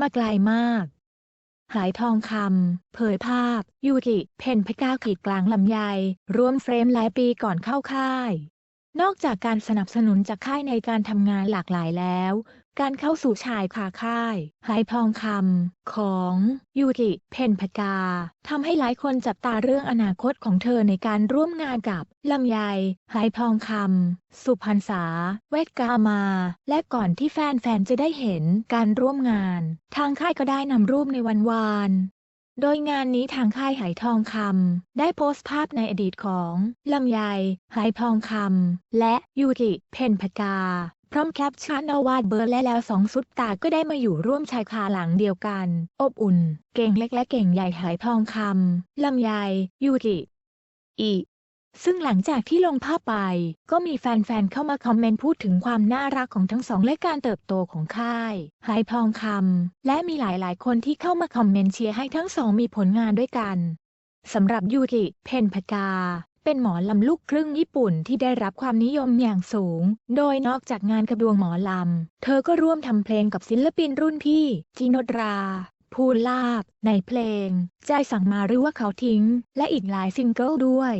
มาไกลมาก หายทองคำเผยภาพ ยูกิ เพนพก้าขีดกลางลำไยร่วมเฟรมหลายปีก่อนเข้าค่าย นอกจากการสนับสนุนจากค่ายในการทำงานหลากหลายแล้ว การเข้าสู่ชายคาค่ายหายทองคำของยูกิเพนพกาทำให้หลายคนจับตาเรื่องอนาคตของเธอในการร่วมงานกับลำไยหายทองคำสุพรรณษา เวทกามา และก่อนที่แฟนๆ จะได้เห็นการร่วมงาน ทางค่ายก็ได้นำรูปในวันวาน โดยงานนี้ทางค่ายไหทองคำได้โพสต์ภาพในอดีตของลำไยไหทองคำและยูกิเพนพกา พร้อมแคปชั่นเอาวาดเบอร์และแล้วสองสุดตาก็ได้มาอยู่ร่วมชายคาหลังเดียวกัน อบอุ่น เก่งเล็กและเก่งใหญ่ไหทองคำลำไยยูกิอี ซึ่งหลังจากที่ลงภาพไป ก็มีแฟนๆ เข้ามาคอมเมนต์พูดถึงความน่ารักของทั้งสองและการเติบโตของค่ายไหทองคำและมีหลายๆ คนที่เข้ามาคอมเมนต์เชียร์ให้ทั้งสองมีผลงานด้วยกันสำหรับยูกิเพนพกา เป็นหมอลำลูกครึ่งญี่ปุ่นที่ได้รับความนิยมอย่างสูง โดยนอกจากงานกระดวงหมอลำ เธอก็ร่วมทำเพลงกับศิลปินรุ่นพี่จิโนดราภูลาบ ในเพลง ใจสั่งมาหรือว่าเขาทิ้ง และอีกหลายซิงเกิลด้วย